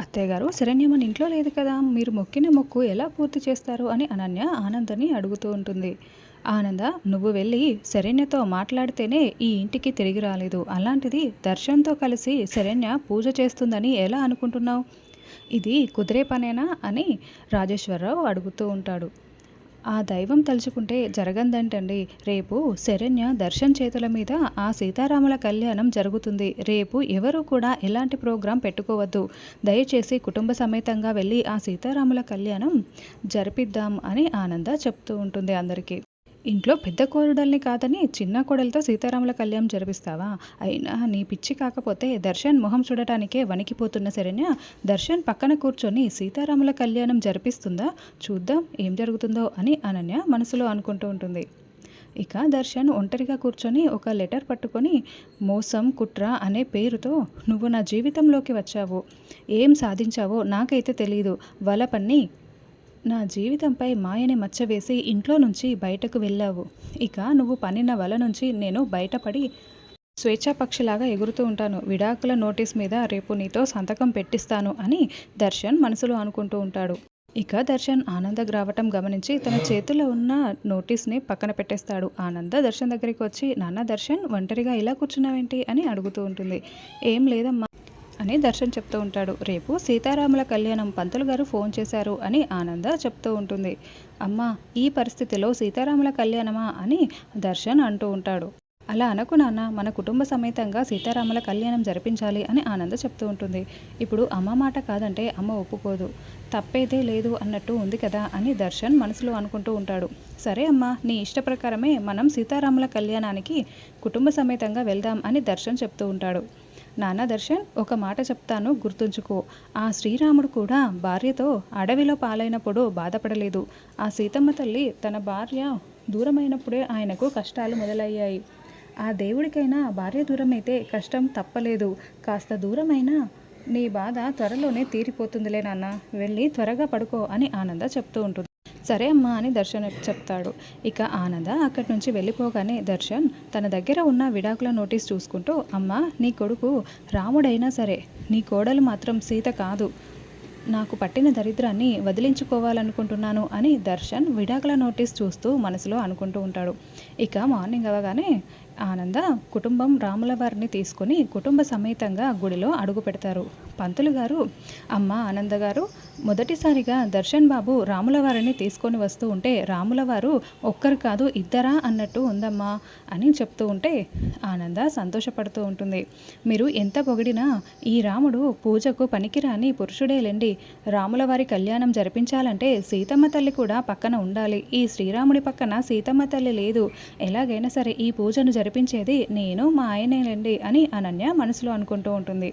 అత్తయ్యగారు శరణ్య మన ఇంట్లో లేదు కదా మీరు మొక్కిన మొక్కు ఎలా పూర్తి చేస్తారు అని అనన్య ఆనందని అడుగుతూ ఉంటుంది. ఆనంద నువ్వు వెళ్ళి శరణ్యతో మాట్లాడితేనే ఈ ఇంటికి తిరిగి రాలేదు. అలాంటిది దర్శన్తో కలిసి శరణ్య పూజ చేస్తుందని ఎలా అనుకుంటున్నావు? ఇది కుదిరే పనేనా అని రాజేశ్వరరావు అడుగుతూ ఉంటాడు. ఆ దైవం తలుచుకుంటే జరగందంటండి. రేపు శరణ్య దర్శన్ చేతుల మీద ఆ సీతారాముల కళ్యాణం జరుగుతుంది. రేపు ఎవరు కూడా ఎలాంటి ప్రోగ్రాం పెట్టుకోవద్దు. దయచేసి కుటుంబ సమేతంగా వెళ్ళి ఆ సీతారాముల కళ్యాణం జరిపిద్దాం అని ఆనంద చెప్తూ ఉంటుంది అందరికీ. ఇంట్లో పెద్ద కోరుడల్ని కాదని చిన్న కోడలతో సీతారాముల కళ్యాణం జరిపిస్తావా? అయినా నీ పిచ్చి కాకపోతే దర్శన్ మొహం చూడటానికే వణికిపోతున్న శరణ్య దర్శన్ పక్కన కూర్చొని సీతారాముల కళ్యాణం జరిపిస్తుందా? చూద్దాం ఏం జరుగుతుందో అని అనన్య మనసులో అనుకుంటూ ఉంటుంది. ఇక దర్శన్ ఒంటరిగా కూర్చొని ఒక లెటర్ పట్టుకొని మోసం కుట్ర అనే పేరుతో నువ్వు నా జీవితంలోకి వచ్చావు. ఏం సాధించావో నాకైతే తెలియదు వలపన్ని నా జీవితంపై మాయని మచ్చవేసి ఇంట్లో నుంచి బయటకు వెళ్ళావు. ఇక నువ్వు పనిన వల నుంచి నేను బయటపడి స్వేచ్ఛాపక్షిలాగా ఎగురుతూ ఉంటాను. విడాకుల నోటీస్ మీద రేపు నీతో సంతకం పెట్టిస్తాను అని దర్శన్ మనసులో అనుకుంటూ ఉంటాడు. ఇక దర్శన్ ఆనందకు రావటం గమనించి తన చేతిలో ఉన్న నోటీస్ని పక్కన పెట్టేస్తాడు. ఆనంద దర్శన్ దగ్గరికి వచ్చి నాన్న దర్శన్ ఒంటరిగా ఇలా కూర్చున్నావేంటి? అని అడుగుతూ ఉంటుంది. ఏం లేదమ్మా అని దర్శన్ చెప్తూ ఉంటాడు. రేపు సీతారాముల కళ్యాణం పంతులు గారు ఫోన్ చేశారు అని ఆనంద చెప్తూ ఉంటుంది. అమ్మ ఈ పరిస్థితిలో సీతారాముల కళ్యాణమా అని దర్శన్ అంటూ ఉంటాడు. అలా అనకు నాన్న మన కుటుంబ సమేతంగా సీతారాముల కళ్యాణం జరిపించాలి అని ఆనంద చెప్తూ ఉంటుంది. ఇప్పుడు అమ్మ మాట కాదంటే అమ్మ ఒప్పుకోదు. తప్పేదే లేదు అన్నట్టు ఉంది కదా అని దర్శన్ మనసులో అనుకుంటూ ఉంటాడు. సరే అమ్మ నీ ఇష్ట ప్రకారమే మనం సీతారాముల కళ్యాణానికి కుటుంబ సమేతంగా వెళ్దాం అని దర్శన్ చెప్తూ ఉంటాడు. నాన్న దర్శన్ ఒక మాట చెప్తాను గుర్తుంచుకో. ఆ శ్రీరాముడు కూడా భార్యతో అడవిలో పాలైనప్పుడు బాధపడలేదు. ఆ సీతమ్మ తల్లి తన భార్య దూరమైనప్పుడే ఆయనకు కష్టాలు మొదలయ్యాయి. ఆ దేవుడికైనా భార్య దూరమైతే కష్టం తప్పలేదు. కాస్త దూరమైనా నీ బాధ త్వరలోనే తీరిపోతుందిలే నాన్న. వెళ్ళి త్వరగా పడుకో అని ఆనంద చెప్తూ ఉంటుంది. సరే అమ్మా అని దర్శన్ చెప్తాడు. ఇక ఆనంద అక్కడి నుంచి వెళ్ళిపోగానే దర్శన్ తన దగ్గర ఉన్న విడాకుల నోటీస్ చూసుకుంటూ అమ్మ నీ కొడుకు రాముడైనా సరే నీ కోడలు మాత్రం సీత కాదు. నాకు పట్టిన దరిద్రాన్ని వదిలించుకోవాలనుకుంటున్నాను అని దర్శన్ విడాకుల నోటీస్ చూస్తూ మనసులో అనుకుంటూ ఉంటాడు. ఇక మార్నింగ్ అవగానే ఆనంద కుటుంబం రాముల వారిని తీసుకొని కుటుంబ సమేతంగా గుడిలో అడుగు పెడతారు. పంతులు గారు అమ్మ ఆనంద గారు మొదటిసారిగా దర్శన్ బాబు రాముల వారిని తీసుకొని వస్తూ ఉంటే రాముల వారు ఒక్కరు కాదు ఇద్దరా అన్నట్టు ఉందమ్మా అని చెప్తూ ఉంటే ఆనంద సంతోషపడుతూ ఉంటుంది. మీరు ఎంత పొగిడినా ఈ రాముడు పూజకు పనికిరాని పురుషుడేలేండి రాముల వారి కళ్యాణం జరిపించాలంటే సీతమ్మ తల్లి కూడా పక్కన ఉండాలి. ఈ శ్రీరాముడి పక్కన సీతమ్మ తల్లి లేదు. ఎలాగైనా సరే ఈ పూజను జరిపించేది నేను మా ఆయనేనండి అని అనన్య మనసులో అనుకుంటూ ఉంటుంది.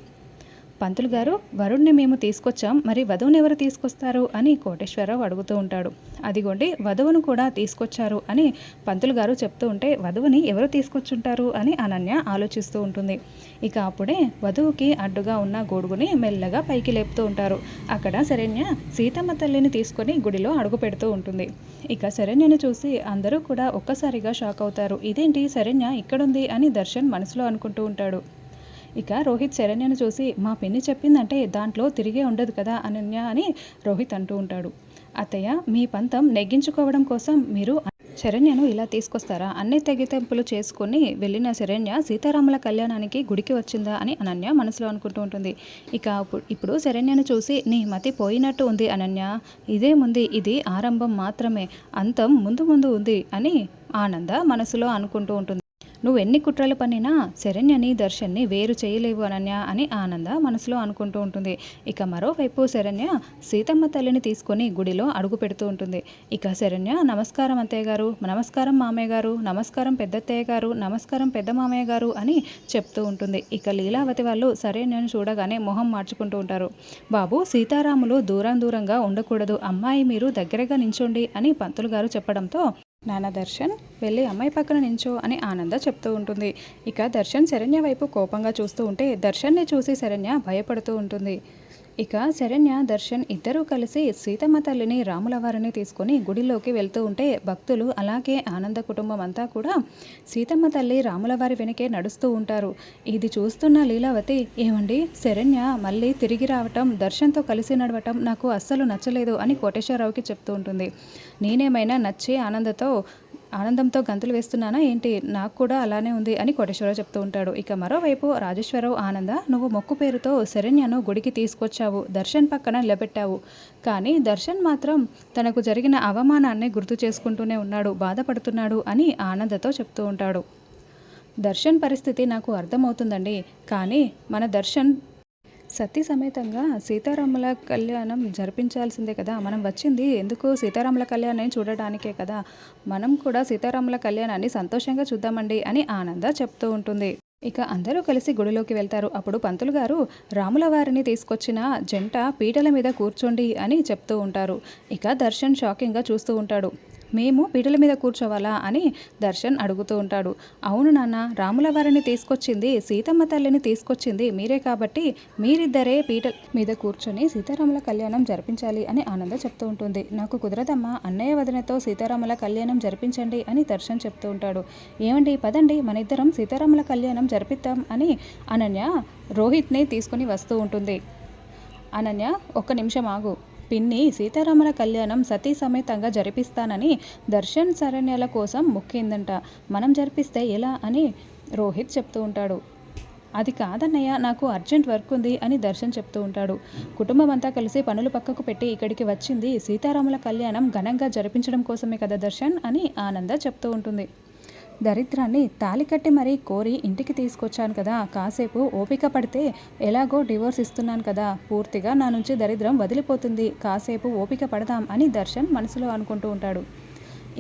పంతులు గారు వరుణ్ణి మేము తీసుకొచ్చాం మరి వధువుని ఎవరు తీసుకొస్తారు? అని కోటేశ్వరరావు అడుగుతూ ఉంటాడు. అదిగోండి వధువును కూడా తీసుకొచ్చారు అని పంతులు గారు చెప్తూ ఉంటే వధువుని ఎవరు తీసుకొచ్చుంటారు? అని అనన్య ఆలోచిస్తూ ఉంటుంది. ఇక అప్పుడే వధువుకి అడ్డుగా ఉన్న గొడుగుని మెల్లగా పైకి లేపుతూ ఉంటారు. అక్కడ శరణ్య సీతమ్మ తల్లిని తీసుకొని గుడిలో అడుగు పెడుతూ ఉంటుంది. ఇక శరణ్యను చూసి అందరూ కూడా ఒక్కసారిగా షాక్ అవుతారు. ఇదేంటి శరణ్య ఇక్కడుంది అని దర్శన్ మనసులో అనుకుంటూ ఉంటాడు. ఇక రోహిత్ శరణ్యను చూసి మా పిన్ని చెప్పిందంటే దాంట్లో తిరిగే ఉండదు కదా అనన్య అని రోహిత్ అంటూ ఉంటాడు. అత్తయ్య మీ పంతం నెగ్గించుకోవడం కోసం మీరు శరణ్యను ఇలా తీసుకొస్తారా? అన్ని తెగితెంపులు చేసుకుని వెళ్ళిన శరణ్య సీతారాముల కళ్యాణానికి గుడికి వచ్చిందా? అని అనన్య మనసులో అనుకుంటూ ఉంటుంది. ఇక ఇప్పుడు శరణ్యను చూసి నీ మతి పోయినట్టు ఉంది అనన్య. ఇదేముంది ఇది ఆరంభం మాత్రమే. అంతం ముందు ముందు ఉంది అని ఆనంద మనసులో అనుకుంటూ ఉంటుంది. నువ్వు ఎన్ని కుట్రలు పనినా శరణ్యని దర్శన్ని వేరు చేయలేవు అనన్య అని ఆనంద మనసులో అనుకుంటూ ఉంటుంది. ఇక మరోవైపు శరణ్య సీతమ్మ తల్లిని తీసుకొని గుడిలో అడుగు పెడుతూ ఉంటుంది. ఇక శరణ్య నమస్కారం అత్తయ్య గారు నమస్కారం మామయ్య గారు నమస్కారం పెద్దత్తయ్య గారు నమస్కారం పెద్ద మామయ్య గారు అని చెప్తూ ఉంటుంది. ఇక లీలావతి వాళ్ళు సరే నేను చూడగానే మొహం మార్చుకుంటూ ఉంటారు. బాబు సీతారాములు దూరం దూరంగా ఉండకూడదు. అమ్మాయి మీరు దగ్గరగా నించోండి అని పంతులు గారు చెప్పడంతో నాన్న దర్శన్ వెళ్ళి అమ్మాయి పక్కన నించో అని ఆనంద చెప్తూ ఉంటుంది. ఇక దర్శన్ శరణ్య వైపు కోపంగా చూస్తూ ఉంటే దర్శన్ని చూసి శరణ్య భయపడుతూ ఉంటుంది. ఇక శరణ్య దర్శన్ ఇద్దరూ కలిసి సీతమ్మ తల్లిని రాముల వారిని తీసుకొని గుడిలోకి వెళ్తూ ఉంటే భక్తులు అలాగే ఆనంద కుటుంబం అంతా కూడా సీతమ్మ తల్లి రాముల వారి వెనకే నడుస్తూ ఉంటారు. ఇది చూస్తున్న లీలావతి ఏమండి శరణ్య మళ్ళీ తిరిగి రావటం దర్శన్తో కలిసి నడవటం నాకు అస్సలు నచ్చలేదు అని కోటేశ్వరరావుకి చెప్తూ ఉంటుంది. నేనేమైనా నచ్చి ఆనందతో ఆనందంతో గంతులు వేస్తున్నానా ఏంటి? నాకు కూడా అలానే ఉంది అని కోటేశ్వరరావు చెప్తూ ఉంటాడు. ఇక మరోవైపు రాజేశ్వరరావు ఆనంద నువ్వు మొక్కు పేరుతో శరణ్యను గుడికి తీసుకొచ్చావు. దర్శన్ పక్కన నిలబెట్టావు. కానీ దర్శన్ మాత్రం తనకు జరిగిన అవమానాన్ని గుర్తు చేసుకుంటూనే ఉన్నాడు. బాధపడుతున్నాడు అని ఆనందతో చెప్తూ ఉంటాడు. దర్శన్ పరిస్థితి నాకు అర్థమవుతుందండి. కానీ మన దర్శన్ సతీ సమేతంగా సీతారాముల కళ్యాణం జరిపించాల్సిందే కదా. మనం వచ్చింది ఎందుకు సీతారాముల కళ్యాణాన్ని చూడడానికే కదా? మనం కూడా సీతారాముల కళ్యాణాన్ని సంతోషంగా చూద్దామండి అని ఆనంద చెప్తూ ఉంటుంది. ఇక అందరూ కలిసి గుడిలోకి వెళ్తారు. అప్పుడు పంతులు గారు రాముల వారిని తీసుకొచ్చిన జంట పీటల మీద కూర్చోండి అని చెప్తూ ఉంటారు. ఇక దర్శన్ షాకింగ్గా చూస్తూ ఉంటాడు. మేము పీటల మీద కూర్చోవాలా అని దర్శన్ అడుగుతూ ఉంటాడు. అవును నాన్న రాముల వారిని తీసుకొచ్చింది సీతమ్మ తల్లిని తీసుకొచ్చింది మీరే కాబట్టి మీరిద్దరే పీటల మీద కూర్చొని సీతారాముల కళ్యాణం జరిపించాలి అని ఆనంద చెప్తూ ఉంటుంది. నాకు కుదరదమ్మా అన్నయ్య వదినతో సీతారాముల కళ్యాణం జరిపించండి అని దర్శన్ చెప్తూ ఉంటాడు. ఏమండి పదండి మన ఇద్దరం సీతారాముల కళ్యాణం జరిపిద్దాం అని అనన్య రోహిత్ని తీసుకుని వస్తూ ఉంటుంది. అనన్య ఒక్క నిమిషం ఆగు. పిన్ని సీతారాముల కళ్యాణం సతీ సమేతంగా జరిపిస్తానని దర్శన్ శరణ్యాల కోసం మొక్కిందంట. మనం జరిపిస్తే ఎలా అని రోహిత్ చెప్తూ ఉంటాడు. అది కాదన్నయ్య నాకు అర్జెంట్ వర్క్ ఉంది అని దర్శన్ చెప్తూ ఉంటాడు. కుటుంబం అంతా కలిసి పనులు పక్కకు పెట్టి ఇక్కడికి వచ్చింది సీతారాముల కళ్యాణం ఘనంగా జరిపించడం కోసమే కదా దర్శన్ అని ఆనంద చెప్తూ ఉంటుంది. దరిద్రాన్ని తాలికట్టి మరీ కోరి ఇంటికి తీసుకొచ్చాను కదా కాసేపు ఓపిక పడితే ఎలాగో డివోర్స్ ఇస్తున్నాను కదా పూర్తిగా నా నుంచి దరిద్రం వదిలిపోతుంది కాసేపు ఓపిక పడదాం అని దర్శన్ మనసులో అనుకుంటూ ఉంటాడు.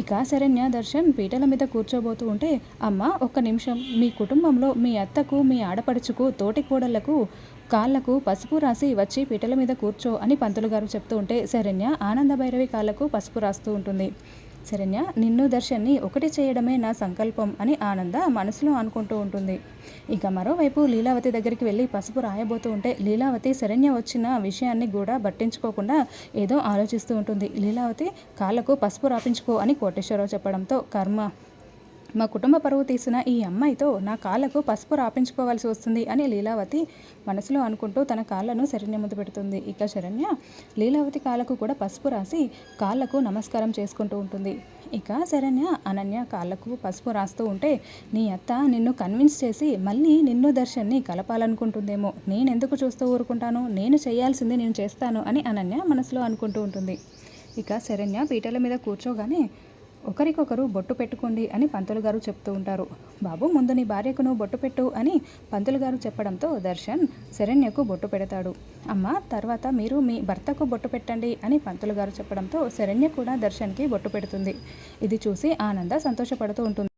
ఇక శరణ్య దర్శన్ పీటల మీద కూర్చోబోతూ ఉంటే అమ్మ ఒక్క నిమిషం మీ కుటుంబంలో మీ అత్తకు మీ ఆడపడుచుకు తోటి కోడళ్ళకు కాళ్ళకు పసుపు రాసి వచ్చి పీటల మీద కూర్చో అని పంతులు గారు చెప్తూ ఉంటే శరణ్య ఆనంద భైరవి కాళ్ళకు పసుపు రాస్తూ ఉంటుంది. శరణ్య నిన్ను దర్శన్ని ఒకటి చేయడమే నా సంకల్పం అని ఆనంద మనసులో అనుకుంటూ ఉంటుంది. ఇక మరోవైపు లీలావతి దగ్గరికి వెళ్ళి పసుపు రాయబోతూ ఉంటే లీలావతి శరణ్య వచ్చిన విషయాన్ని కూడా పట్టించుకోకుండా ఏదో ఆలోచిస్తూ ఉంటుంది. లీలావతి కాళ్ళకు పసుపు రాపించుకో అని కోటేశ్వరరావు చెప్పడంతో కర్మ మా కుటుంబ పరువు తీసిన ఈ అమ్మాయితో నా కాళ్ళకు పసుపు రాపించుకోవాల్సి వస్తుంది అని లీలావతి మనసులో అనుకుంటూ తన కాళ్ళను శరణ్య ముందు పెడుతుంది. ఇక శరణ్య లీలావతి కాళ్ళకు కూడా పసుపు రాసి కాళ్ళకు నమస్కారం చేసుకుంటూ ఉంటుంది. ఇక శరణ్య అనన్య కాళ్ళకు పసుపు రాస్తూ ఉంటే నీ అత్త నిన్ను కన్విన్స్ చేసి మళ్ళీ నిన్ను దర్శన్ని కలపాలనుకుంటుందేమో. నేను ఎందుకు చూస్తూ ఊరుకుంటాను? నేను చేయాల్సింది నేను చేస్తాను అని అనన్య మనసులో అనుకుంటూ ఉంటుంది. ఇక శరణ్య పీటల మీద కూర్చోగానే ఒకరికొకరు బొట్టు పెట్టుకోండి అని పంతులు గారు చెప్తూ ఉంటారు. బాబు ముందు నీ భార్యకు నువ్వు బొట్టు పెట్టు అని పంతులు గారు చెప్పడంతో దర్శన్ శరణ్యకు బొట్టు పెడతాడు. అమ్మ తర్వాత మీరు మీ భర్తకు బొట్టు పెట్టండి అని పంతులు గారు చెప్పడంతో శరణ్య కూడా దర్శన్కి బొట్టు పెడుతుంది. ఇది చూసి ఆనంద సంతోషపడుతూ ఉంటుంది.